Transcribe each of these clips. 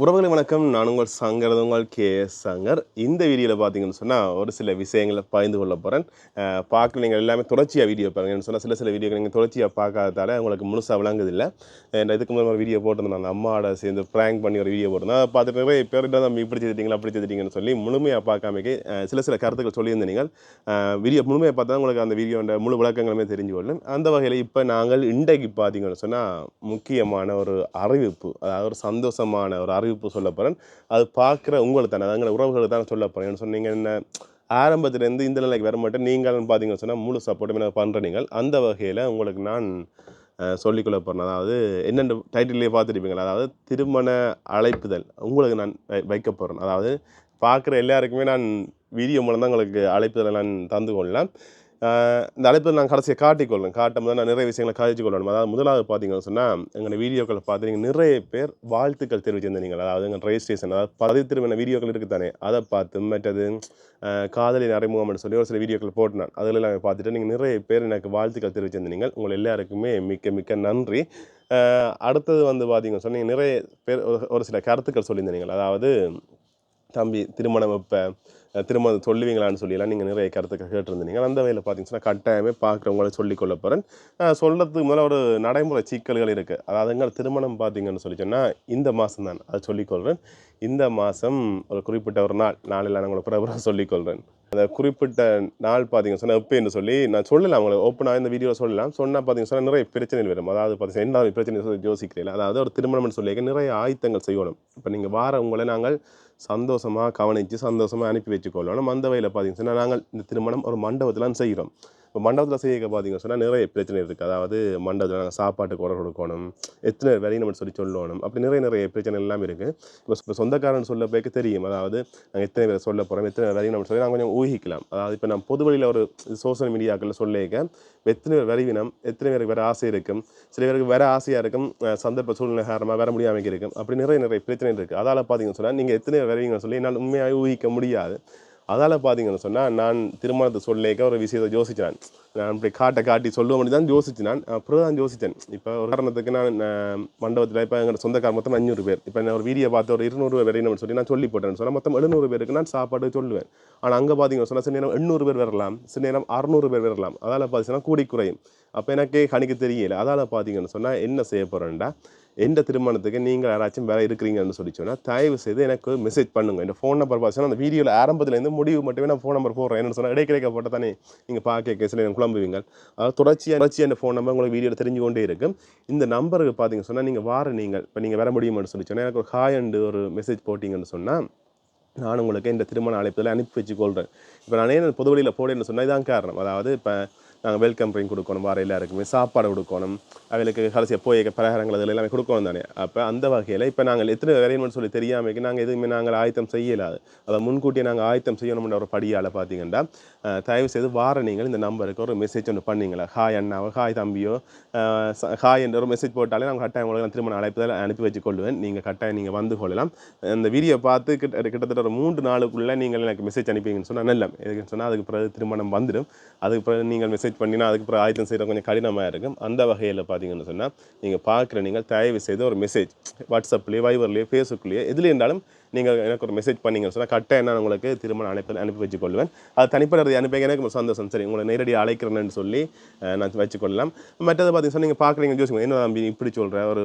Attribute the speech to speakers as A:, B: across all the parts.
A: உறவுகளை வணக்கம். நான் உங்கள் சங்கர் உங்கள் கே. எஸ் சங்கர். இந்த வீடியோவில் பார்த்தீங்கன்னு சொன்னால் ஒரு சில விஷயங்களை பகிர்ந்து கொள்ள போகிறேன் பார்க்க நீங்கள் எல்லாமே தொடர்ச்சியாக வீடியோ பாருங்கன்னு சொன்னால் சில சில வீடியோக்கள் நீங்கள் தொடர்ச்சியாக பார்க்காததால உங்களுக்கு முழுசாக விளங்குதில்லை. இதுக்கு முதல்ல ஒரு வீடியோ போட்டிருந்தேன். நான் அம்மாவோட சேர்ந்து ப்ராங்க் பண்ணி ஒரு வீடியோ போட்டிருந்தேன். அதை பார்த்துட்டு நிறைய பேர் நம்ம இப்படி செய்திட்டீங்களா? அப்படி செய்திட்டீங்கன்னு சொல்லி முழுமையாக பார்க்காமக்கே சில சில கருத்துக்கள் சொல்லியிருந்த நீங்கள். வீடியோ முழுமையாக பார்த்தா உங்களுக்கு அந்த வீடியோட முழு விளக்கங்களுமே தெரிஞ்சு கொள்ளும். அந்த வகையில் இப்போ நாங்கள் இன்றைக்கு பார்த்தீங்கன்னு சொன்னால் முக்கியமான ஒரு அறிவிப்பு அதாவது ஒரு சந்தோஷமான ஒரு அறிவிப்பு சொல்ல போகிறேன் அது பார்க்குற உங்களுக்கு தானே அங்கே உறவுகளுக்கு தான் சொல்ல போகிறேன் சொன்னீங்க என்ன ஆரம்பத்துலேருந்து இந்த நிலைக்கு வர மாட்டேன். நீங்கள் பார்த்தீங்கன்னு சொன்னால் முழு சப்போர்ட்டுமே நான் பண்ணுற நீங்கள். அந்த வகையில் உங்களுக்கு நான் சொல்லிக்கொள்ள போகிறேன் அதாவது என்னென்ன டைட்டிலே பார்த்துருப்பீங்களா அதாவது திருமண அழைப்புதல். உங்களுக்கு நான் வை- வைக்க போகிறேன் அதாவது பார்க்குற எல்லாருக்குமே நான் வீடியோ மூலம் தான் உங்களுக்கு அழைப்புதலை நான் தந்து கொள்ளலாம். இந்த அழைப்பில் நான் கடைசியை காட்டிக்கொள்ளணும் காட்டும் போது நான் நிறைய விஷயங்களை காய்ச்சி கொள்ளணும். அதாவது முதலாவது பார்த்தீங்கன்னு சொன்னால் எங்களை வீடியோக்களை நீங்கள் நிறைய பேர் வாழ்த்துக்கள் தெரிவிச்சிருந்தீங்க. அதாவது எங்கள் ரெஜிஸ்ட்ரேஷன் அதாவது பதிவு திருமண வீடியோக்கள் இருக்குது தானே? அதை பார்த்து மற்றது காதலி காதலின் அறிமுகம்னு சொல்லி ஒரு சில வீடியோக்கள் போட்டினான் அதில் எல்லாம் பார்த்துட்டு நீங்கள் நிறைய பேர் எனக்கு வாழ்த்துக்கள் தெரிவிச்சிருந்தீங்க. உங்கள் எல்லாருக்குமே மிக்க மிக்க நன்றி. அடுத்தது வந்து பார்த்தீங்கன்னு சொன்னீங்க நிறைய பேர் ஒரு- ஒரு சில கருத்துக்கள் சொல்லியிருந்தீங்க. அதாவது தம்பி திருமணம் இப்போ திருமணம் சொல்லுவீங்களான்னு சொல்லிலாம் நீங்கள் நிறைய கருத்துக்கள் கேட்டிருந்தீங்க. அந்த வகையில் பார்த்தீங்கன்னா கட்டாயமே பார்க்குறவங்கள சொல்லிக்கொள்ள போகிறேன் சொல்கிறதுக்கு முதல்ல ஒரு நடைமுறை சிக்கல்கள் இருக்குது அதாவது எங்கள் திருமணம் பார்த்தீங்கன்னு சொல்லி சொன்னால் இந்த மாதம் தான். அதை சொல்லிக்கொள்கிறேன் இந்த மாதம் ஒரு குறிப்பிட்ட ஒரு நாள் நாளில் நான் உங்களுக்கு பிறகு சொல்லிக்கொள்கிறேன் அந்த குறிப்பிட்ட நாள் பார்த்தீங்கன்னு சொன்னால் எப்போன்னு சொல்லி நான் சொல்லலாம் அவங்களை ஓப்பனாக இந்த வீடியோ சொல்லலாம். சொன்னால் பார்த்தீங்கன்னு சொன்னால் நிறைய பிரச்சனைகள் வரும். அதாவது பார்த்தீங்கன்னா என்ன பிரச்சனை யோசிக்கிறீங்களா? அதாவது ஒரு திருமணம்னு சொல்லி நிறைய ஆயத்தங்கள் செய்யணும். இப்போ நீங்கள் வார உங்களை நாங்கள் சந்தோஷமாக கவனித்து சந்தோஷமாக அனுப்பி வச்சுக்கொள்ளணும். அந்த வகையில் பார்த்தீங்கன்னா நாங்கள் இந்த திருமணம் ஒரு மண்டபத்தில் செய்கிறோம் இப்போ மண்டபத்தில் செய்ய பார்த்தீங்க சொன்னால் நிறைய பிரச்சனை இருக்குது அதாவது மண்டபத்தில் நாங்கள் சாப்பாட்டுக்கு உடல் கொடுக்கணும். எத்தனை வேலையும் நம்ம சொல்லி சொல்லணும். அப்படி நிறைய நிறைய பிரச்சனை எல்லாம் இருக்குது இப்போ இப்போ சொந்தக்காரன் சொல்ல போய்க்கு தெரியும். அதாவது நாங்கள் எத்தனை பேர் சொல்ல போகிறோம் எத்தனை வேலையும் நம்ம சொல்லி நாங்கள் கொஞ்சம் ஊகிக்கலாம். அதாவது இப்போ நம்ம பொது வழியில் ஒரு சோஷியல் மீடியாக்களில் சொல்லியிருக்க எத்தனை பேர் வரைவினம் எத்தனை பேருக்கு வேறு ஆசை இருக்கும். சில பேருக்கு வேறு ஆசையாக இருக்கும். சந்தர்ப்ப சூழ்நிலை காரணமாக வேற முடியாமல் இருக்கும். அப்படி நிறைய நிறைய பிரச்சனை இருக்குது அதால் பார்த்தீங்கன்னு சொன்னால் நீங்கள் எத்தனை பேர் வருவீங்கன்னு சொல்லி என்னால் உண்மையாக ஊகிக்க முடியாது. அதால் பார்த்தீங்கன்னு சொன்னால் நான் திருமணத்தை சொல்லிக்க ஒரு விஷயத்தை யோசிச்சினான். நான் இப்படி காட்டை காட்டி சொல்லுவோம் அப்படி தான் யோசிச்சு நான் அப்புறம் தான் யோசித்தேன். இப்போ ஒரு காரணத்துக்கு நான் மண்டபத்தில் இப்போ எங்கள் சொந்தக்கார மொத்தம் அஞ்சூறு பேர். இப்போ நான் ஒரு வீடியோ பார்த்து ஒரு இருநூறு பேர் வரணும்னு சொல்லி நான் சொல்லி போட்டேன் சொன்னால் மொத்தம் எழுநூறு பேருக்கு நான் சாப்பாடு சொல்லுவேன். ஆனால் அங்கே பார்த்தீங்கன்னு சொன்னால் சில நேரம் எண்ணூறு பேர் வரலாம் சில நேரம் அறுநூறு பேர் வரலாம். அதால் பார்த்தீங்கன்னா கூடி குறையும். அப்போ எனக்கு கணிக்க தெரியல. அதால் பார்த்தீங்கன்னு சொன்னால் என்ன செய்ய போகிறேன்டா எந்த திருமணத்துக்கு நீங்கள் யாராச்சும் வேலை இருக்கிறீங்கன்னு சொல்லி சொன்னால் தயவு செய்து எனக்கு மெசேஜ் பண்ணுங்க. இந்த ஃபோன் நம்பர் பார்த்து அந்த வீடியோவில் ஆரம்பத்துலேருந்து முடிவு மட்டுமே நான் ஃபோன் நம்பர் போடுறேன். என்ன சொன்னால் இடைக்கிடைக்க போட்டால் தானே நீங்கள் பார்க்க கேஸில் எனக்கு குழம்புவீங்க. அதாவது தொடர்ச்சியாக தொடர்ச்சியாக இந்த ஃபோன் நம்பர் உங்களுக்கு வீடியோவில் தெரிஞ்சு கொண்டே இருக்கும். இந்த நம்பருக்கு பார்த்தீங்க சொன்னால் நீங்கள் வார நீங்கள் இப்போ நீங்கள் வர முடியுமான்னு சொல்லி சொன்னால் எனக்கு ஒரு ஹாய் அண்டு ஒரு மெசேஜ் போட்டிங்கன்னு சொன்னால் நான் உங்களுக்கு இந்த திருமண அழைப்பில் அனுப்பி வச்சுக்கொள்கிறேன் இப்போ நான் ஏன் பொது வழியில் போடேன்னு சொன்னால் இதான் காரணம். அதாவது இப்போ நாங்கள் வெல்கம் ட்ரிங்க் கொடுக்கணும் வார எல்லாருக்குமே சாப்பாடு கொடுக்கணும் அவங்களுக்கு கடைசியாக போய் பலகாரங்கள் அதில் எல்லாமே கொடுக்கணும் தானே. அப்போ அந்த வகையில் இப்போ நாங்கள் எத்தனை அரேஞ்ச்மெண்ட் சொல்லி தெரியாமல் நாங்கள் எதுவுமே நாங்கள் ஆயத்தம் செய்யலாது. அதை முன்கூட்டியே நாங்கள் ஆயத்தம் செய்யணும்ன்ற ஒரு படியால் பார்த்தீங்கன்னா தயவு செய்து வார நீங்கள் இந்த நம்பருக்கு ஒரு மெசேஜ் ஒன்று பண்ணிங்களா ஹாய் அண்ணாவோ ஹாய் தம்பியோ ஹாய் என்ற ஒரு மெசேஜ் போட்டாலே நாங்கள் கட்டாயம் உங்களுக்கு நான் திருமண அழைப்பதில் அனுப்பி வச்சு கொள்வேன் நீங்கள் கட்டாயம் நீங்கள் வந்து கொள்ளலாம். அந்த வீடியோ பார்த்து கிட்ட கிட்டத்தட்ட ஒரு மூன்று நாளுக்குள்ளே நீங்கள் எனக்கு மெசேஜ் அனுப்பிங்கன்னு சொன்னால் நல்ல எதுக்குன்னு சொன்னால் அதுக்கு பிறகு திருமணம் வந்துடும். அதுக்கு பிறகு நீங்கள் மெசேஜ் பண்ணினா அதுக்கு பிறகு ஆயத்தம் செய்கிற கொஞ்சம் கடினமாக இருக்கும். அந்த வகையில் பார்த்தீங்கன்னு சொன்னால் நீங்கள் பார்க்குற நீங்கள் தயவு செய்து ஒரு மெசேஜ் வாட்ஸ்அப்லேயோ வைபர்லேயோ ஃபேஸ்புக்லேயோ எதுல இருந்தாலும் நீங்கள் எனக்கு ஒரு மெசேஜ் பண்ணிங்கன்னு சொன்னால் கரெக்டாக நான் உங்களுக்கு திருமணம் அனுப்பி அனுப்பி வச்சுக்கொள்வேன். அது தனிப்பட்ட அனுப்பி எனக்கு ஒரு சந்தோஷம். சரி உங்களை நேரடியாக அழைக்கிறேன்னு சொல்லி நான் வச்சுக்கொள்ளலாம். மற்றது பார்த்தீங்கன்னா நீங்கள் பார்க்குறீங்க ஜோசிங்க என்ன தம்பி இப்படி சொல்கிற ஒரு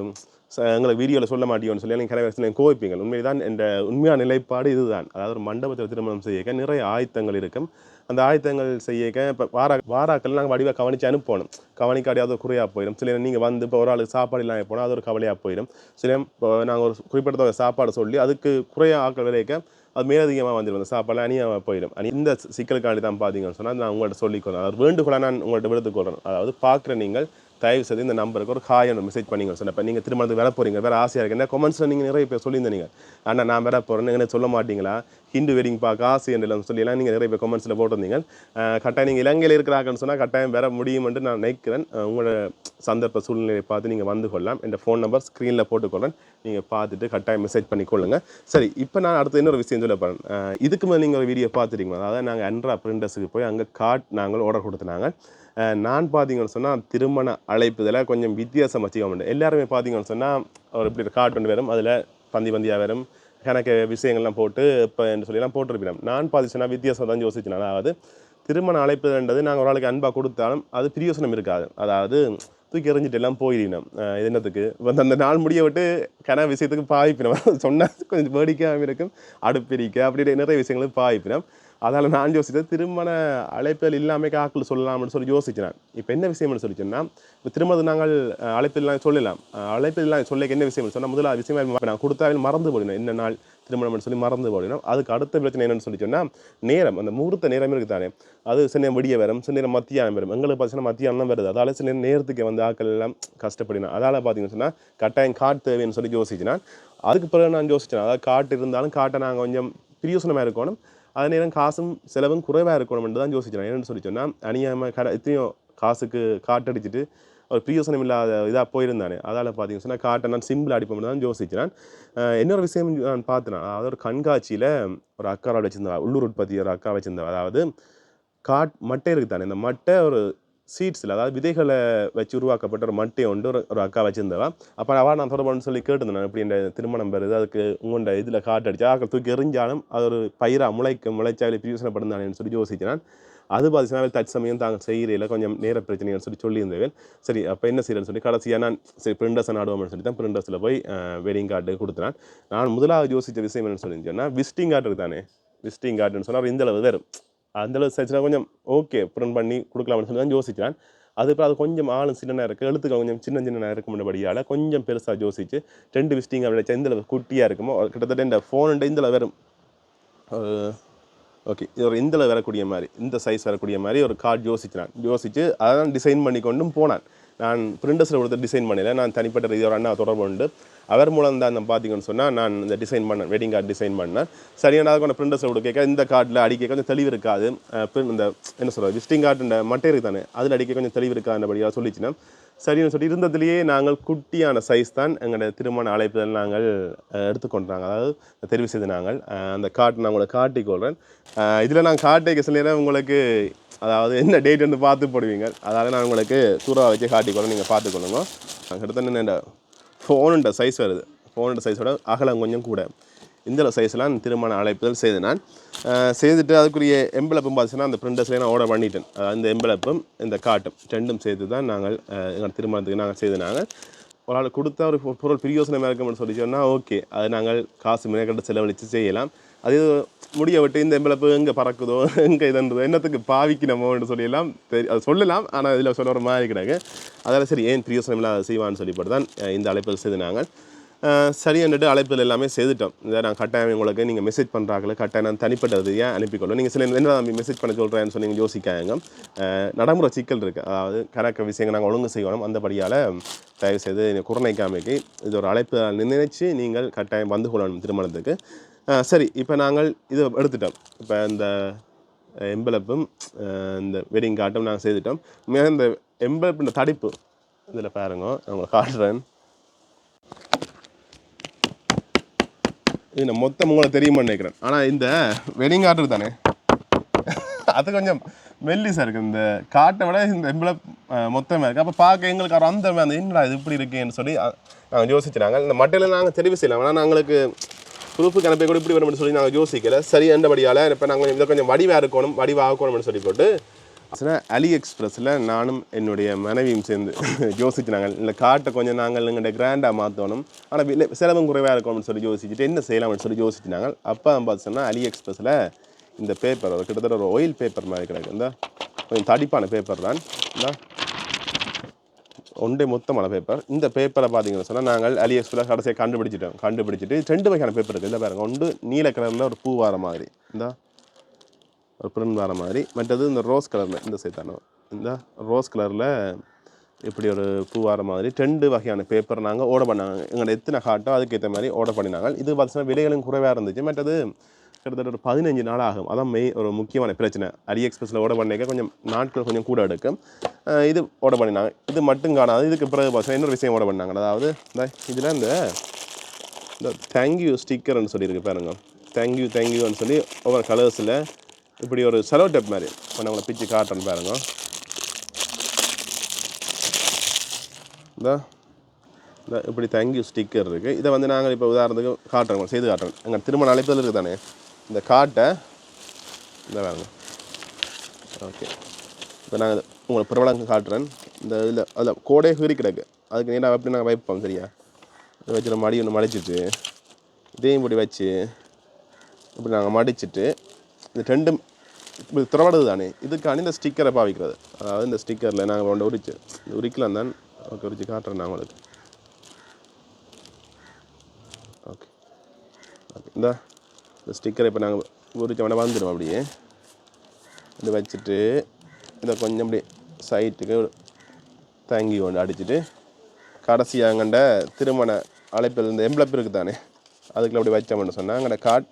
A: எங்களுக்கு வீடியோவில் சொல்ல மாட்டியோன்னு சொல்லி எனக்கு நிறைய விஷயம் கோவிப்பீங்க. உண்மைதான் என்ற உண்மையான நிலைப்பாடு இதுதான். அதாவது ஒரு மண்டபத்தில் திருமணம் செய்ய நிறைய ஆயத்தங்கள் இருக்கும். அந்த ஆயத்தங்கள் செய்யக்க இப்போ வாரா வாராக்கள் நாங்கள் வடிவாக கவனித்து அனுப்பணும். கவனிக்காடியாவது குறையாக போயிடும் சில நீங்கள் வந்து இப்போ ஒரு ஆளுக்கு சாப்பாடு இல்லாமல் போனால் அது ஒரு கவலையாக போயிடும் சில இப்போ நாங்கள் ஒரு குறிப்பிட்ட சாப்பாடு சொல்லி அதுக்கு குறைய ஆட்கள் விளைவிக்க அது மேலதிகமாக வந்துடும் அந்த சாப்பாடு அணியாக போயிடும் அணி இந்த சிக்கலுக்காண்டி தான் பார்த்தீங்கன்னு சொன்னால் நான் உங்கள்கிட்ட சொல்லிக்கொள்றேன். அதாவது வேண்டுகோளாக நான் உங்கள்கிட்ட விடுத்துக்கொள்கிறேன் அதாவது பார்க்குற நீங்கள் தயவு செய்து இந்த நம்பருக்கு ஒரு ஹாய் மெசேஜ் பண்ணிங்க சொன்னப்போ நீங்கள் திருமணத்துக்கு வர போகிறீங்க வேறு ஆசையாக இருக்கு. என்ன கொமெண்ட்ஸில் நீங்கள் நிறைய பேர் சொல்லியிருந்தீங்க. ஆனால் நான் வேற போகிறேன்னு என்ன சொல்ல மாட்டீங்களா? ஹிந்து வெட்டிங் பார்க்க ஆசை என்று சொல்லியெல்லாம் நீங்கள் நிறைய பேர் கொமெண்ட்ஸில் போட்டிருந்தீங்க. அஹ் கட்டாயம் நீங்கள் இலங்கையில் இருக்கிறாங்கன்னு சொன்னால் கட்டாயம் வேற முடியும் என்று நான் நினைக்கிறேன். உங்களோட சந்தர்ப்ப சூழ்நிலையை பார்த்து நீங்கள் வந்து கொள்ளலாம். என் ஃபோன் நம்பர் ஸ்க்ரீனில் போட்டுக்கொள்றேன். நீங்கள் பார்த்துட்டு கட்டாயம் மெசேஜ் பண்ணி சரி இப்போ நான் அடுத்து இன்னொரு விஷயம் சொல்ல போகிறேன் இதுக்கு மேலே நீங்கள் ஒரு வீடியோ பார்த்துட்டீங்களா? அதாவது நாங்கள் அன்ரா பிரிண்டர்ஸுக்கு போய் அங்கே கார்ட் நாங்கள் ஆர்டர் கொடுத்துனாங்க. நான் பார்த்தீங்கன்னு சொன்னால் திருமண அழைப்புதல கொஞ்சம் வித்தியாசம் வச்சுக்க மாட்டேன். எல்லாருமே பார்த்தீங்கன்னு சொன்னால் ஒரு இப்படி கார்ட் வரும் அதில் பந்தி பந்தியாக வரும் கணக்கு விஷயங்கள்லாம் போட்டு இப்போ என்று சொல்லிலாம் போட்டிருப்பினோம். நான் பாதிச்சுனா வித்தியாசம் தான் யோசிச்சேன். அதாவது திருமண அழைப்புன்றது நாங்கள் ஒரு ஆளுக்கு அன்பாக கொடுத்தாலும் அது பிரியோசனம் இருக்காது. அதாவது தூக்கி எறிஞ்சிட்டு எல்லாம் போயிடணும். இது என்னத்துக்கு? வந்து அந்த நாள் முடிய விட்டு கன விஷயத்துக்கு பாய்ப்பினோம். சொன்னால் கொஞ்சம் வேடிக்கையாக இருக்கும் அடுப்பிரிக்க அப்படி நிறைய விஷயங்களுக்கு பாய்ப்பினோம். அதால் நான் யோசித்தேன் திருமண அழைப்பில் இல்லாமல் காக்கில் சொல்லலாம்னு சொல்லி யோசிச்சேன் இப்போ என்ன விஷயம்னு சொல்லி சொன்னால் இப்போ திருமணம் நாங்கள் அஹ், அழைப்பில் சொல்லலாம். அஹ், அழைப்பில் சொல்ல என்ன விஷயம்னு சொன்னால் முதல்ல விஷயம் நான் கொடுத்தாலும் மறந்து போடணும் என்ன நாள் திருமணம்னு சொல்லி மறந்து போடணும் அதுக்கு அடுத்த பிரச்சனை என்னென்னு சொல்லி சொன்னால் நேரம் அந்த முகூர்த்த நேரம் இருக்குது தானே அது சில நேரம் விடிய வரும் சில நேரம் மத்தியானம் வரும். எங்களுக்கு பார்த்தீங்கன்னா மத்தியானம் தான் வருது. அதால் சில நேரம் நேரத்துக்கு வந்து ஆக்கள் எல்லாம் கஷ்டப்படினா அதால் பார்த்தீங்கன்னு சொன்னால் கட்டாயம் காட்டு தேவைன்னு சொல்லி யோசிச்சினா அதுக்கு பிறகு நான் யோசிச்சேன். அதாவது காட்டு இருந்தாலும் காட்டை நாங்கள் கொஞ்சம் பிரியோசனமாக இருக்கணும். அதே நேரம் காசும் செலவும் குறைவாக இருக்கணும்னு தான் யோசிச்சேன் என்னென்னு சொல்லி சொன்னால் அணியாமல் கடை இத்தனையும் காசுக்கு காட்டடிச்சிட்டு ஒரு பிரியோசனம் இல்லாத இதாக போயிருந்தானே. அதால் பார்த்தீங்கன்னு சொன்னால் காட்டை நான் சிம்பிள் அடிப்போம்னு தான் யோசிச்சேன் இன்னொரு விஷயம் நான் பார்த்தேன் அதாவது ஒரு கண்காட்சியில் ஒரு அக்கா வச்சிருந்தா உள்ளூர் உற்பத்தி ஒரு அக்கா வச்சிருந்தா அதாவது காட் மட்டை இருக்குது தானே இந்த மட்டை ஒரு சீட்ஸில் அதாவது விதைகளை வச்சு உருவாக்கப்பட்ட ஒரு மட்டையை உண்டு ஒரு ஒரு அக்கா வச்சிருந்தவா. அப்போ அவள் நான் தொடர்புன்னு சொல்லி கேட்டிருந்தேன் இப்படி இந்த திருமணம் வருது? அதுக்கு உங்கள்ட இதில் காட்டடிச்சு ஆக்கள் தூக்கி எறிஞ்சாலும் அது ஒரு பயிராக முளைக்கும் முளைச்சாலே பிரியோசனப்படுந்தானேன்னு சொல்லி யோசிச்சினான் அது பார்த்தீங்கன்னா தற்சமயம் தாங்க செய்கிறையில் கொஞ்சம் நேர பிரச்சனைன்னு சொல்லி சொல்லியிருந்தேன் சரி அப்போ என்ன செய்யறேன்னு சொல்லி கடைசியாக நான் சரி பிரிண்டர்ஸ் நாடுவோம்னு சொல்லி தான் பிரிண்டர்ஸில் போய் வெட்டிங் கார்டு கொடுத்தேன். நான் முதலாவது யோசித்த விஷயம் என்னன்னு சொல்லி சொன்னால் விசிட்டிங் கார்டு இருக்குதானே? விசிட்டிங் கார்டுன்னு சொன்னால் இந்த அளவு வரும். அந்தளவுக்கு சைஸ்னால் கொஞ்சம் ஓகே பிரிண்ட் பண்ணி கொடுக்கலாம்னு சொல்லி தான் யோசிக்கிறேன். அது அது கொஞ்சம் ஆளும் சின்ன இருக்குது எழுத்துக்கள் கொஞ்சம் சின்ன சின்ன இருக்கும்படியால் கொஞ்சம் பெருசாக யோசிச்சு ரெண்டு விசிட்டிங் அப்படின்னா வச்சா இந்த குட்டியாக இருக்குமோ கிட்டத்தட்ட இந்த ஃபோனுண்ட இந்த வரும் ஓகே இது ஒரு இந்தளவு வரக்கூடிய மாதிரி இந்த சைஸ் வரக்கூடிய மாதிரி ஒரு கார்டு யோசிச்சினான் யோசித்து அதான் டிசைன் பண்ணி கொண்டும் போனான். நான் பிரிண்டர்ஸில் கொடுத்து டிசைன் பண்ணல. நான் தனிப்பட்ட ரீதியாக ஒரு அண்ணா தொடர்பு உண்டு. அவர் மூலம் தான் நான் பார்த்தீங்கன்னு சொன்னால் நான் இந்த டிசைன் பண்ணேன் வெட்டிங் கார்டு டிசைன் பண்ணேன். சரியான அதுக்கு பிரிண்டர்ஸில் கொடுக்க கேட்க இந்த கார்டில் அடிக்க கொஞ்சம் தெளிவு இருக்காது. இந்த என்ன சொல்கிறது விசிட்டிங் கார்டுன்ற இந்த மட்டை இருக்கு தானே அதில் அடிக்க கொஞ்சம் தெளிவு இருக்காதுன்றபடியாக சொல்லிச்சுன்னா சரின்னு சொல்லி இருந்ததுலேயே நாங்கள் குட்டியான சைஸ் தான் எங்களோட திருமண அழைப்புதல் நாங்கள் எடுத்துக்கொண்டாங்க அதாவது தெரிவு செய்து நாங்கள் அந்த கார்டு நான் உங்களுக்கு காட்டிக்கொள்கிறேன் இதில் நான் காட்டிக்க சில நேரம் உங்களுக்கு அதாவது என்ன டேட் வந்து பார்த்து போடுவீங்க. அதாவது நான் உங்களுக்கு தூரம் வச்சு காட்டிக்கொள்ள நீங்கள் பார்த்துக்கொள்ளுங்க கிட்டத்தட்ட என்ன ஃபோனுண்ட சைஸ் வருது. ஃபோனுண்ட சைஸோட அகலம் கொஞ்சம் கூட. இந்த சைஸ்லாம் திருமண அழைப்புதல் செய்து நான் செய்துட்டு அதுக்குரிய எம்பளப்பும் பார்த்தீங்கன்னா அந்த பிரிண்டர்ஸ்லேயே நான் ஆர்டர் பண்ணிட்டேன். அதாவது இந்த எம்பளப்பும் இந்த காட்டும் ரெண்டும் சேர்த்து தான் நாங்கள் எங்கள் திருமணத்துக்கு நாங்கள் செய்து நாங்கள். ஒரு ஆள் கொடுத்தா ஒரு பொருள் பிரியோசனமாக இருக்கும்னு சொல்லி சொன்னால் ஓகே அது நாங்கள் காசு மினக்கட்டு செலவழித்து செய்யலாம். அது முடிய விட்டு இந்த எம்பளப்பு எங்கே பறக்குதோ எங்கே இதுன்றதோ என்னத்துக்கு பாவிக்கணுமோன்னு சொல்லியெல்லாம் தெரி அது சொல்லலாம் ஆனால் இதில் சொல்ல ஒரு மாதிரி கிடக்கு அதில் சரி ஏன் பிரியோசனம் இல்லாத செய்வான்னு சொல்லிப்பட்டு தான் இந்த அழைப்பில் செய்து நாங்கள் அழைப்பில் எல்லாமே செய்துட்டோம். இதை நான் கட்டாயம் உங்களுக்கு நீங்கள் மெசேஜ் பண்ணுறாங்களே கட்டாயம் நான் தனிப்பட்டது ஏன் அனுப்பிக்கொள்ளும்? நீங்கள் சில என்ன மெசேஜ் பண்ண சொல்கிறேன்னு சொல்லி நீங்கள் யோசிக்காங்க நடைமுறை சிக்கல் இருக்குது அதாவது கணக்கு விஷயங்கள் நாங்கள் ஒழுங்கு செய்யணும். அந்தபடியால் தயவு செய்து காமிக்கு இது ஒரு அழைப்பு. நினைச்சு நீங்கள் கட்டாயம் வந்து கொள்ளணும் திருமணத்துக்கு. சரி இப்போ நாங்கள் இது எடுத்துட்டோம். இப்போ இந்த எம்பளப்பும் இந்த வெட்டிங் காட்டும் நாங்கள் செய்துட்டோம் உண்மையாக இந்த எம்பளப்பு தடிப்பு இதில் பாருங்க நான் உங்களை காட்டுறேன். இது நான் மொத்தம் உங்களை தெரியுமா நினைக்கிறேன். ஆனால் இந்த வெட்டிங் கார்டு தானே அது கொஞ்சம் மெல்லிசாக இருக்குது இந்த காட்டை விட இந்த எம்பளப் மொத்தமாக இருக்குது அப்போ பார்க்க எங்களுக்கு அந்த அந்த என்னடா இது இப்படி இருக்கேன்னு சொல்லி நாங்கள் யோசிச்சினாங்க இந்த மட்டையில் நாங்கள் தெரிவு செய்யலாம். ஆனால் நாங்களுக்கு ப்ரூஃபு கணப்பை கூட இப்படி வரும்னு சொல்லி நாங்கள் யோசிக்கல. சரி என்றபடியால் இப்போ நாங்கள் இதை கொஞ்சம் வடிவாக இருக்கணும் வடிவாக இருக்கணும்னு சொல்லி போட்டு அலி எக்ஸ்பிரஸில் நானும் என்னுடைய மனைவியும் சேர்ந்து யோசிச்சினாங்க இல்லை காட்டை கொஞ்சம் நாங்கள் எங்கள்கிட்ட கிராண்டாக மாற்றணும் ஆனால் இல்லை செலவும் குறைவாக இருக்கணும்னு சொல்லி யோசிச்சுட்டு என்ன செய்யலாம்னு சொல்லி யோசிச்சினாங்க அப்போ பார்த்து சொன்னால் அலி எக்ஸ்பிரஸில் இந்த பேப்பர் கிட்டத்தட்ட ஒரு ஆயில் பேப்பர் மாதிரி கிடக்கு. இந்த கொஞ்சம் தடிப்பான பேப்பர் தான். ஒன்றே மொத்த மழை பேப்பர் இந்த பேப்பரை பார்த்தீங்கன்னு சொன்னால் நாங்கள் அலி கடைசியாக கண்டுபிடிச்சிட்டோம். கண்டுபிடிச்சிட்டு ரெண்டு வகையான பேப்பர் இருக்குது இல்லை பாருங்கள் ஒன்று நீல கலரில் ஒரு பூ வார மாதிரி. இந்த ஒரு பிரிண்ட் வர மாதிரி. மற்றது இந்த ரோஸ் கலரில் இந்த சைத்தானோ இந்த ரோஸ் கலரில் இப்படி ஒரு பூ வர மாதிரி ரெண்டு வகையான பேப்பர் நாங்கள் ஓட பண்ணாங்க. எங்களோட எத்தனை ஹாட்டோ அதுக்கேற்ற மாதிரி ஓட பண்ணினாங்க. இது பார்த்தீங்கன்னா விலைகளும் குறைவாக இருந்துச்சு. மற்றது கிட்டத்தட்ட ஒரு பதினஞ்சு நாள் ஆகும் அதான் மெய் ஒரு முக்கியமான பிரச்சனை. அலி எக்ஸ்பிரஸில் ஓட பண்ணிக்க கொஞ்சம் நாட்கள் கொஞ்சம் கூட எடுக்கும். இது ஓட பண்ணினாங்க. இது மட்டும் காணாது. இதுக்கு பிறகு பார்த்தா இன்னொரு விஷயம் ஓட பண்ணாங்க அதாவது இந்த இதில் இந்த இந்த தேங்க்யூ ஸ்டிக்கர்னு சொல்லியிருக்கு பாருங்க. தேங்க்யூ தேங்க்யூன்னு சொல்லி ஒவ்வொரு கலர்ஸில் இப்படி ஒரு செலோ டெப் மாதிரி. இப்போ உங்களை பிச்சு காட்டுறேன்னு பாருங்க. இந்த இந்த இப்படி தேங்க்யூ ஸ்டிக்கர் இருக்குது இதை வந்து நாங்கள் இப்போ உதாரணத்துக்கு காட்டுறோம். செய்து காட்டுறோம். எங்கள் திருமண அழைப்பதில் இருக்குது தானே இந்த காட்டை இந்த வேணுங்க ஓகே. இப்போ நாங்கள் உங்களுக்கு பிரபலம் காட்டுறேன். இந்த இதில் அதில் கோடே கீறி கிடக்கு. அதுக்கு நேராக எப்படி நாங்கள் வைப்போம் சரியா? இதை வச்சு நம்ம மடி ஒன்று மடிச்சிட்டு இதையும் இப்படி வச்சு இப்படி நாங்கள் மடிச்சிட்டு இந்த ரெண்டும் இப்படி திறவடுது தானே? இதுக்காண்டி இந்த ஸ்டிக்கரை பாவிக்கிறது. அதாவது இந்த ஸ்டிக்கரில் நாங்கள் ஒன்று உரிச்சு இந்த உரிக்கலாம் தான். ஓகே உரிச்சு காட்டுறேன் நான் உங்களுக்கு. ஓகே. ஓகே இந்த. இந்த ஸ்டிக்கரை இப்போ நாங்கள் உரிச்ச உடனே வந்துடும் அப்படியே. இதை வச்சுட்டு இதை கொஞ்சம் அப்படி சைட்டுக்கு தேங்கி கொண்டு அடிச்சுட்டு கடைசியாங்கண்ட திருமண அழைப்பில் இந்த எம்ப்ளப் இருக்குது தானே அதுக்குள்ள அப்படி வச்சோம்னு சொன்னால் அங்கே காட்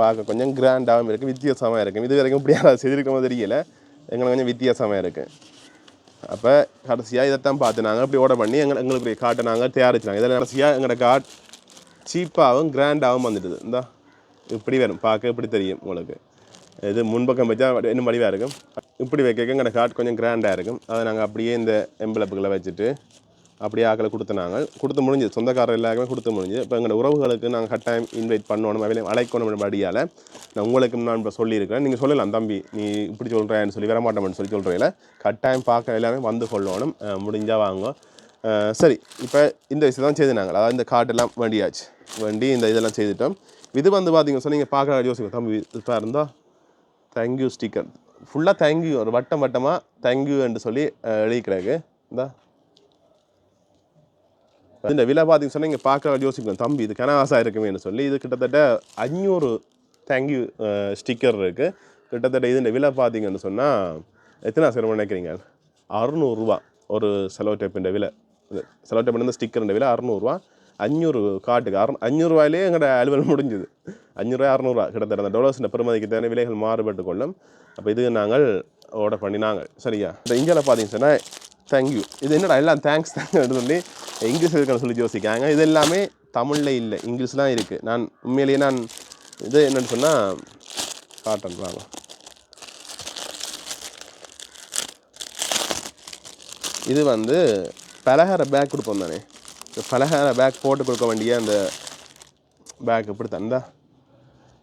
A: பார்க்க கொஞ்சம் கிராண்டாகவும் இருக்குது வித்தியாசமாக இருக்கும் இது வரைக்கும் இப்படி யாராவது செய்திருக்கமோ தெரியல எங்களுக்கு கொஞ்சம் வித்தியாசமாக இருக்குது அப்போ கடைசியாக இதைத்தான் பார்த்து நாங்கள் இப்படி ஓட பண்ணி எங்கள் எங்களுக்கு காட்டை நாங்கள் தயாரிச்சினாங்க இதில் கடைசியாக எங்களோட காட் சீப்பாகவும் கிராண்டாகவும் வந்துடுது. இந்தா. இப்படி வரும் பார்க்க இப்படி தெரியும் உங்களுக்கு? இது முன்பக்கம் வச்சா இன்னும் வடிவாக இருக்கும். இப்படி வைக்க எங்களோட காட் கொஞ்சம் கிராண்டாக இருக்கும். அதை நாங்கள் அப்படியே இந்த எம்பளப்புகளை வச்சுட்டு அப்படியே ஆக்களை கொடுத்து நாங்கள் கொடுத்து முடிஞ்சு சொந்தக்காரர் எல்லாருமே கொடுத்து முடிஞ்சு இப்போ எங்களோட உறவுகளுக்கு நாங்கள் கட்டாயம் இன்வைட் பண்ணணும் அவையில அழைக்கணும் அடியால் நான் உங்களுக்கு நான் இப்போ சொல்லியிருக்கிறேன். நீங்கள் சொல்லலாம் தம்பி நீ இப்படி சொல்கிறேன்னு சொல்லி வரமாட்டோம்னு சொல்லி சொல்கிறீங்கள கட்டாயம் பார்க்க எல்லாமே வந்து கொள்ளணும். முடிஞ்சால் வாங்க. சரி இப்போ இந்த விஷயம் தான் செய்து நாங்கள் அதாவது இந்த காட்டெல்லாம் வேண்டியாச்சு. வேண்டி இந்த இதெல்லாம் செய்துட்டோம். இது வந்து பார்த்தீங்க சொன்னீங்க நீங்கள் பார்க்க யோசிங்க தம்பி இப்போ இருந்தால் தேங்க்யூ ஸ்டிக்கர் ஃபுல்லாக தேங்க்யூ ஒரு வட்டம் வட்டமாக தேங்க்யூ என்று சொல்லி எழுதி கிடக்கு இந்தா. இந்த விலை பார்த்தீங்க சொன்னால் இங்கே பார்க்க யோசிக்கணும் தம்பி இது கனவாசா இருக்குமேன்னு சொல்லி இது கிட்டத்தட்ட அஞ்சூறு தேங்க்யூ ஸ்டிக்கர் இருக்குது கிட்டத்தட்ட இது இந்த விலை பார்த்தீங்கன்னு சொன்னால் எத்தனை சிரமம் நினைக்கிறீங்க? அறுநூறுவா ஒரு செலவு டேப்பின் விலை. இது செலவு டேப் ஸ்டிக்கர் விலை அறுநூறுவா அஞ்சூறு காட்டுக்கு அறு அஞ்சூறுவாயிலே எங்களோட அலுவல் முடிஞ்சுது அஞ்சூறுவா அறநூறுவா கிட்டத்தட்ட அந்த டொலர்ஸின் பெருமதிக்கு தேவை விலைகள் மாறுபட்டு கொள்ளும் அப்போ இது நாங்கள் ஆர்டர் பண்ணினாங்க சரியா இந்த இந்தியாவில் பார்த்தீங்கன்னு சொன்னால் தேங்க்யூ இது என்னடா எல்லாம் தேங்க்ஸ் தேங்க்னு சொல்லி இங்கிலீஷ் இருக்குன்னு சொல்லி யோசிக்காங்க இது எல்லாமே தமிழில் இல்லை இங்கிலீஷ்லாம் இருக்குது நான் உண்மையிலேயே நான் இது என்னென்னு சொன்னால் காட்டன் வாங்க இது வந்து பலகார பேக் கொடுப்போம் தானே பலகார பேக் போட்டு கொடுக்க வேண்டிய அந்த பேக் இப்படி தந்தா.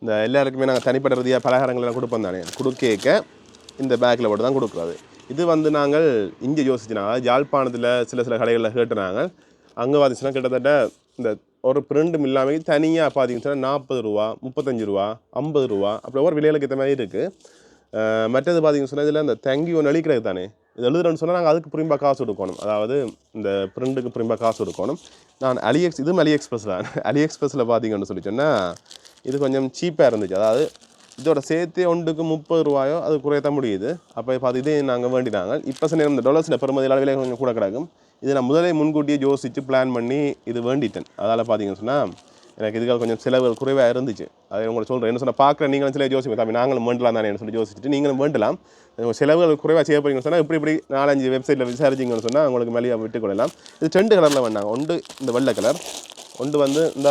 A: இந்த எல்லாருக்குமே நாங்கள் தனிப்பட்ட ரீதியாக பலகாரங்கள்லாம் கொடுப்போம் தானே. கொடுக்க இந்த பேக்கில் போட்டு தான் கொடுக்குறது. இது வந்து நாங்கள் இங்கே யோசிச்சுனாங்க யாழ்ப்பாணத்தில் சில சில கடைகளில் கேட்டுனாங்க அங்கே பார்த்துச்சுன்னா கிட்டத்தட்ட இந்த ஒரு பிரிண்டும் இல்லாமல் தனியாக பார்த்தீங்கன்னா நாற்பது ரூபா முப்பத்தஞ்சு ரூபா ஐம்பது ரூபா அப்படி ஒவ்வொரு விலைகளுக்கு ஏற்ற மாதிரி இருக்குது மற்றது பார்த்தீங்கன்னு சொன்னால் இதில் இந்த தங்கி ஒன்று அழிக்கிறது தானே. இது எழுதுறேன்னு சொன்னால் நாங்கள் அதுக்கு புரியும்பா காசு கொடுக்கணும் அதாவது இந்த பிரிண்டுக்கு புரியும்பா காசு கொடுக்கணும் நான் அலி எக்ஸ் இதுவும் அலி எக்ஸ்பிரஸ் தான் அலி எக்ஸ்பிரஸில் பார்த்தீங்கன்னு சொல்லி சொன்னால் இது கொஞ்சம் சீப்பாக இருந்துச்சு. அதாவது இதோட சேர்த்தே ஒன்றுக்கு முப்பது ரூபாயோ அது குறையத்த முடியுது. அப்போ பார்த்து இதே நாங்கள் வேண்டினாங்க. இப்போ சில நேரம் இந்த டாலர்ஸில் பெருமதியில் விலை கொஞ்சம் கூட கிடக்கும். இது நான் முதலே முன்கூட்டியே யோசித்து பிளான் பண்ணி இது வேண்டிட்டேன். அதால் பார்த்தீங்கன்னு சொன்னால் எனக்கு இதுக்காக கொஞ்சம் செலவுகள் குறைவாக இருந்துச்சு. அதை உங்களுக்கு சொல்கிறேன் என்ன சொன்னால் பார்க்குற நீங்களும் சில யோசிப்பேன் தம்பி நாங்களும் வேண்டலாம் தானே சொல்லி யோசிச்சுட்டு நீங்களும் வேண்டலாம். உங்க செலவுகள் குறைவாக செய்ய போறீங்கன்னு சொன்னால் இப்படி இப்படி நாலஞ்சு வெப்சைட்டில் விசாரிச்சிங்கன்னு சொன்னால் உங்களுக்கு மேலேயே விட்டு கொள்ளலாம். இது ரெண்டு கலரில் வேண்டாங்க ஒன்று இந்த வெள்ளை கலர் ஒன்று வந்து இந்த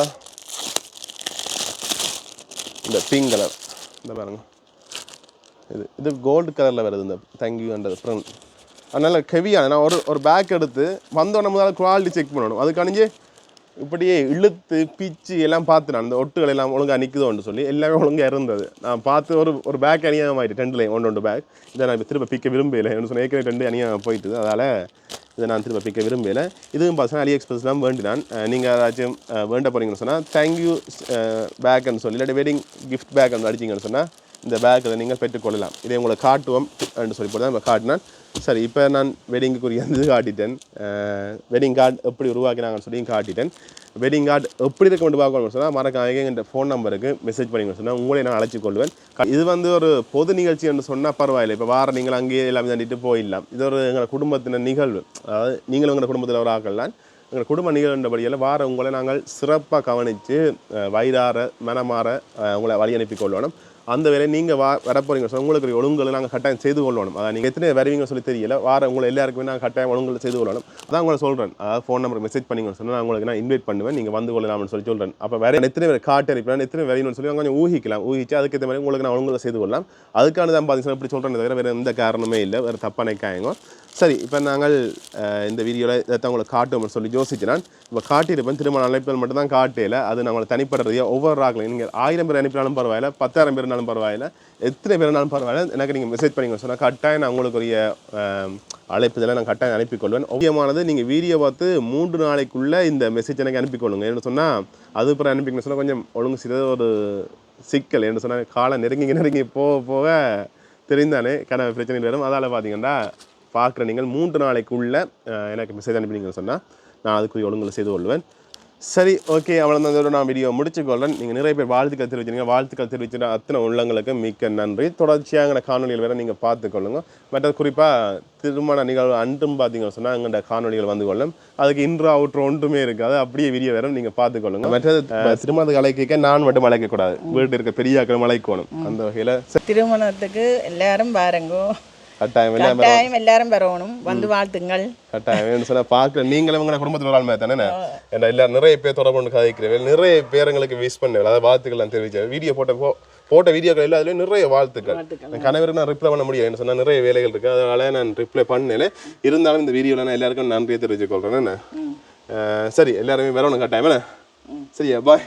A: இந்த பிங்க் கலர் இந்த பாருங்க. இது இது கோல்டு கலரில் வருது இந்த தேங்க்யூன்றது ஃப்ரெண்ட் அதனால் ஹெவியான நான் ஒரு ஒரு பேக் எடுத்து வந்தோடனே முதல்ல குவாலிட்டி செக் பண்ணணும். அதுக்காணிஞ்சு இப்படியே இழுத்து பிச்சு எல்லாம் பார்த்து நான் அந்த ஒட்டுகள் எல்லாம் ஒழுங்காக நிற்குதோன்னு சொல்லி எல்லாமே ஒழுங்காக இருந்தது. நான் பார்த்து ஒரு ஒரு பேக் அணியாக ஆகிட்டு ரெண்டுலேயும் ஒன்று ஒன்று பேக் இதை நான் இப்போ திரும்ப பிக்க விரும்பலை. என்ன சொன்ன ஏற்கனவே ரெண்டு அணியாக போயிட்டு அதால் இதை நான் திரும்ப பிக்க விரும்பலை. இதுவும் பார்த்தீங்கன்னா அலி எக்ஸ்பிரஸ் தான் வேண்டினான். நீங்கள் ஏதாச்சும் வேண்ட போகிறீங்கன்னு சொன்னால் தேங்க்யூ பேக்குன்னு சொல்லி இல்லாட்டி வெட்டிங் கிஃப்ட் பேக் அடிச்சிங்கன்னு சொன்னால் இந்த பேக்கில் நீங்கள் பெற்றுக்கொள்ளலாம் இதை உங்களை காட்டுவோம். அப்படின்னு சொல்லி போட்டு தான் நம்ம காட்டினான் சரி இப்போ நான் வெட்டிங்குக்குரிய இது காட்டிட்டேன். வெட்டிங் கார்டு எப்படி உருவாக்கினாங்கன்னு சொல்லி காட்டிட்டேன். வெட்டிங் கார்டு எப்படி இருக்க கொண்டு பார்க்கணும்னு சொன்னால் மறக்காம எங்கள் ஃபோன் நம்பருக்கு மெசேஜ் பண்ணிங்க சொன்னால் உங்களை நான் அழைச்சி கொள்வேன். இது வந்து ஒரு பொது நிகழ்ச்சி என்று சொன்னால் பரவாயில்லை. இப்போ வார நீங்கள் அங்கேயே எல்லாமே தாண்டிட்டு போயிடலாம். இது ஒரு எங்கள் குடும்பத்தின நிகழ்வு. அதாவது நீங்களும் எங்கள் குடும்பத்தில் ஒரு ஆக்கலாம் எங்கள் குடும்ப நிகழ்ந்தபடியால் வார உங்களை நாங்கள் சிறப்பாக கவனித்து வயிறார மனமாற உங்களை வழி அனுப்பி கொள்ளணும். அந்த வேலையை நீங்கள் வா வரப்போறீங்க. சொன்னா உங்களுக்கு ஒரு ஒழுங்குகளை நாங்கள் கட்டாயம் செய்து கொள்ளணும். அதான் நீங்கள் எத்தனை வருவீங்க சொல்லி தெரியல. வார உங்களை எல்லாருக்குமே நாங்கள் கட்டாயம் ஒழுங்குகளை செய்து கொள்ளணும். அதான் உங்களை சொல்கிறேன் அதாவது ஃபோன் நம்பர் மெசேஜ் பண்ணிங்கன்னு சொன்னால் நான் உங்களுக்கு நான் இன்வைட் பண்ணுவேன். நீங்கள் வந்து கொள்ளலாம்னு சொல்லி சொல்கிறேன் அப்போ வேறு எத்தனை பேர் காட்டு அனுப்பினா எத்தனை வரையணும்னு சொல்லி கொஞ்சம் ஊகிக்கலாம். ஊகிச்சு அதுக்கேற்ற மாதிரி உங்களுக்கு நான் ஒழுங்குகளை செய்து கொள்ளலாம். அதுக்கான தான் பார்த்தீங்கன்னா இப்படி சொல்கிறேன் தவிர வேறு எந்த காரணமே இல்லை. வேறு தப்பான நினைக்காயங்க சரி இப்போ நாங்கள் இந்த வீடியோவில் இதை உங்களுக்கு காட்டுவோம்னு சொல்லி யோசிச்சினான். இப்போ காட்டியிருப்பேன் திருமண அழைப்புகள் மட்டும்தான் காட்டையில் அது நம்மளை தனிப்படுறதையோ ஒவ்வொரு ராக்கில் நீங்கள் ஆயிரம் பேர் அனுப்பினாலும் பரவாயில்ல பத்தாயிரம் பேர் இருந்தாலும் பரவாயில்ல எத்தனை பேர் இருந்தாலும் பரவாயில்ல எனக்கு நீங்கள் மெசேஜ் பண்ணிங்க சொன்னால் கட்டாயம் நான் உங்களுக்குரிய அழைப்பு இதெல்லாம் அழைப்புதலை நான் கட்டாயம் அனுப்பிக்கொள்வேன். முக்கியமானது நீங்கள் வீடியோ பார்த்து மூன்று நாளைக்குள்ளே இந்த மெசேஜ் எனக்கு அனுப்பிக்கொள்ளுங்க. என்ன சொன்னால் அது அப்புறம் சொன்னால் கொஞ்சம் ஒழுங்கு செய்த ஒரு சிக்கல். என்ன சொன்னால் காலம் நெருங்கி நெருங்கி போக போக தெரிந்தானே கனவு பிரச்சனைகள் வரும். அதால் பார்த்தீங்கன்னா பார்க்குற நீங்கள் மூன்று நாளைக்குள்ள எனக்கு மெசேஜ் அனுப்பினீங்கன்னு சொன்னால் நான் அதுக்குரிய ஒழுங்குகளை செய்து கொள்வேன். சரி ஓகே அவ்வளோதான் இதோட நான் வீடியோ முடிச்சுக்கொள்றேன். நீங்கள் நிறைய பேர் வாழ்த்துக்கள் தெரிவிச்சிருங்க வாழ்த்துக்கள் தெரிவிச்சிருந்த அத்தனை உள்ளங்களுக்கு மிக்க நன்றி. தொடர்ச்சியாக காணொலிகள் வேற நீங்கள் பார்த்துக்கொள்ளுங்க. மற்ற குறிப்பாக திருமண நிகழ்வு அன்றும் பார்த்தீங்கன்னு சொன்னால் எங்கள்கிட்ட காணொலிகள் வந்து கொள்ளும். அதுக்கு இன்ட்ரோ அவுட்ரோ ஒன்றுமே இருக்காது. அப்படியே வீடியோ வேற நீங்கள் பார்த்துக்கொள்ளுங்க. மற்றது திருமணத்துக்கு அழைக்க நான் மட்டும் அழைக்கக்கூடாது. வீட்டு இருக்க பெரியாக்களும் அழைக்கணும். அந்த வகையில்
B: திருமணத்துக்கு எல்லாரும் பாருங்கோ
A: கட்டாயம் எல்லாம்
B: கட்டாயம் எல்லாரும் வரணும். வந்து வாழ்த்துங்கள்.
A: கட்டாயம். சொன்னா பார்க்கல நீங்களும் உங்களை குடும்பத்தில் ஒரு ஆள் மாதிரி தானே எல்லாரும் நிறைய பேர் தொடர்பு கதைக்கிறேன் நிறைய பேர் எங்களுக்கு விஷ் பண்ண அதாவது வாழ்த்துக்கள் நான் தெரிவிச்சேன் வீடியோ போட்ட போ போட்ட வீடியோக்கள் எல்லாத்துலேயும் நிறைய வாழ்த்துக்கள். என் கணவருக்கு நான் ரிப்ளை பண்ண முடியாது. என்ன சொன்னா நிறைய வேலைகள் இருக்கு. அதனால நான் ரிப்ளை பண்ணல இருந்தாலும் இந்த வீடியோவில் நான் எல்லாருக்கும் நன்றியை தெரிவித்துக் கொள்றேன். என்ன? சரி எல்லாருமே வரணும். கட்டாயம் என்ன? சரியா? பாய்